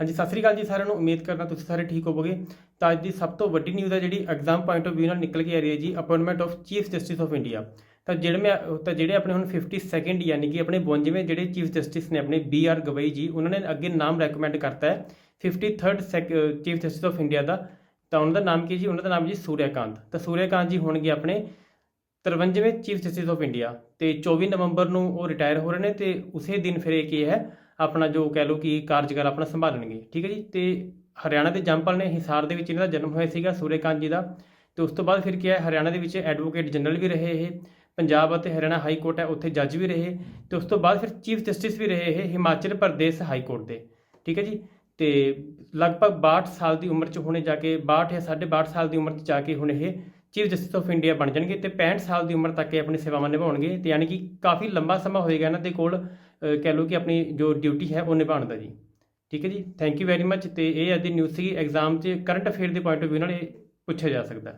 ਹਾਂਜੀ, ਸਤਿ ਸ੍ਰੀ ਅਕਾਲ ਜੀ ਸਾਰਿਆਂ ਨੂੰ। ਉਮੀਦ ਕਰਦਾ ਤੁਸੀਂ ਸਾਰੇ ਠੀਕ ਹੋਵੋਗੇ। ਤਾਂ ਅੱਜ ਦੀ ਸਭ ਤੋਂ ਵੱਡੀ ਨਿਊਜ਼ ਹੈ ਜਿਹੜੀ ਐਗਜ਼ਾਮ ਪੁਆਇੰਟ ਆਫ View ਨਾਲ ਨਿਕਲ ਕੇ ਆ ਰਹੀ ਹੈ ਜੀ appointment of chief justice of India ਤਾਂ ਜਿਹੜੇ ਮੈਂ, ਤਾਂ ਜਿਹੜੇ ਆਪਣੇ ਹੁਣ 52nd ਯਾਨੀ ਕਿ ਆਪਣੇ 52ਵੇਂ ਜਿਹੜੇ ਚੀਫ ਜਸਟਿਸ ਨੇ ਆਪਣੇ ਬੀ ਆਰ ਗਵਈ ਜੀ, ਉਹਨਾਂ ਨੇ ਅੱਗੇ ਨਾਮ ਰეკਮੈਂਡ ਕਰਤਾ ਹੈ 53rd chief justice of India ਦਾ। ਤਾਂ ਉਹਨਾਂ ਦਾ ਨਾਮ ਕੀ ਜੀ? ਉਹਨਾਂ ਦਾ ਨਾਮ ਜੀ ਸੂਰਿਆਕਾਂਤ ਤਾਂ ਸੂਰਿਆਕਾਂਤ ਜੀ ਹੋਣਗੇ ਆਪਣੇ 53ਵੇਂ ਚੀਫ ਜਸਟਿਸ ਆਫ ਇੰਡੀਆ ਤੇ 24 ਨਵੰਬਰ ਨੂੰ ਉਹ ਰਿਟਾਇਰ ਹੋ ਰਹੇ ਨੇ ਤੇ ਉਸੇ ਦਿਨ ਫਿਰ ਇਹ ਕੀ ਹੈ ਆਪਣਾ ਜੋ ਕਹਿ ਲਓ ਕਿ ਕਾਰਜਕਾਲ ਆਪਣਾ ਸੰਭਾਲਣਗੇ, ਠੀਕ ਹੈ ਜੀ? ਤੇ ਹਰਿਆਣਾ ਦੇ ਜੰਪਲ ਨੇ ਹਿਸਾਰ ਦੇ ਵਿੱਚ ਇਹਨਾਂ ਦਾ ਜਨਮ ਹੋਇਆ ਸੀਗਾ ਸੂਰਿਆਕਾਂਤ ਜੀ ਦਾ। ਤੇ ਉਸ ਤੋਂ ਬਾਅਦ ਫਿਰ ਕੀ ਹੈ, ਹਰਿਆਣਾ ਦੇ ਵਿੱਚ ਐਡਵੋਕੇਟ ਜਨਰਲ ਵੀ ਰਹੇ ਇਹ, ਪੰਜਾਬ ਅਤੇ ਹਰਿਆਣਾ ਹਾਈ ਕੋਰਟ ਹੈ, ਉੱਥੇ ਜੱਜ ਵੀ ਰਹੇ। ਤੇ ਉਸ ਤੋਂ ਬਾਅਦ ਫਿਰ ਚੀਫ ਜਸਟਿਸ ਵੀ ਰਹੇ ਇਹ, ਹਿਮਾਚਲ ਪ੍ਰਦੇਸ਼ ਹਾਈ ਕੋਰਟ ਦੇ, ਠੀਕ ਹੈ ਜੀ? ਤੇ ਲਗਭਗ 62 ਸਾਲ ਦੀ ਉਮਰ 'ਚ ਹੁਣੇ ਜਾ ਕੇ 62 ਜਾਂ 62 ਸਾਲ ਦੀ ਉਮਰ 'ਚ ਜਾ ਕੇ ਹੁਣ ਇਹ ਚੀਫ ਜਸਟਿਸ ਆਫ ਇੰਡੀਆ ਬਣ ਜਾਣਗੇ ਤੇ 65 ਸਾਲ ਦੀ ਉਮਰ ਤੱਕ ਇਹ ਆਪਣੀ ਸੇਵਾਵਾਂ ਨਿਭਾਉਣਗੇ ਤੇ ਯਾਨੀ ਕਿ ਕਾਫੀ ਲੰਬਾ ਸਮਾਂ ਹੋਏਗਾ ਇਹਨਾਂ ਦੇ ਕੋਲ ਕਹਿ ਲਓ ਕਿ ਆਪਣੀ ਜੋ ਡਿਊਟੀ ਹੈ ਉਹ ਨਿਭਾਉਣ ਦਾ ਜੀ। ਠੀਕ ਹੈ ਜੀ? ਥੈਂਕ ਯੂ ਵੈਰੀ ਮੱਚ ਤੇ ਇਹ ਅੱਜ ਦੀ ਨਿਊਜ਼ ਸੀ ਐਗਜ਼ਾਮ 'ਚ ਕਰੰਟ ਅਫੇਅਰ ਦੇ ਪੁਆਇੰਟ ਆਫ View ਨਾਲ ਇਹ ਪੁੱਛਿਆ ਜਾ ਸਕਦਾ।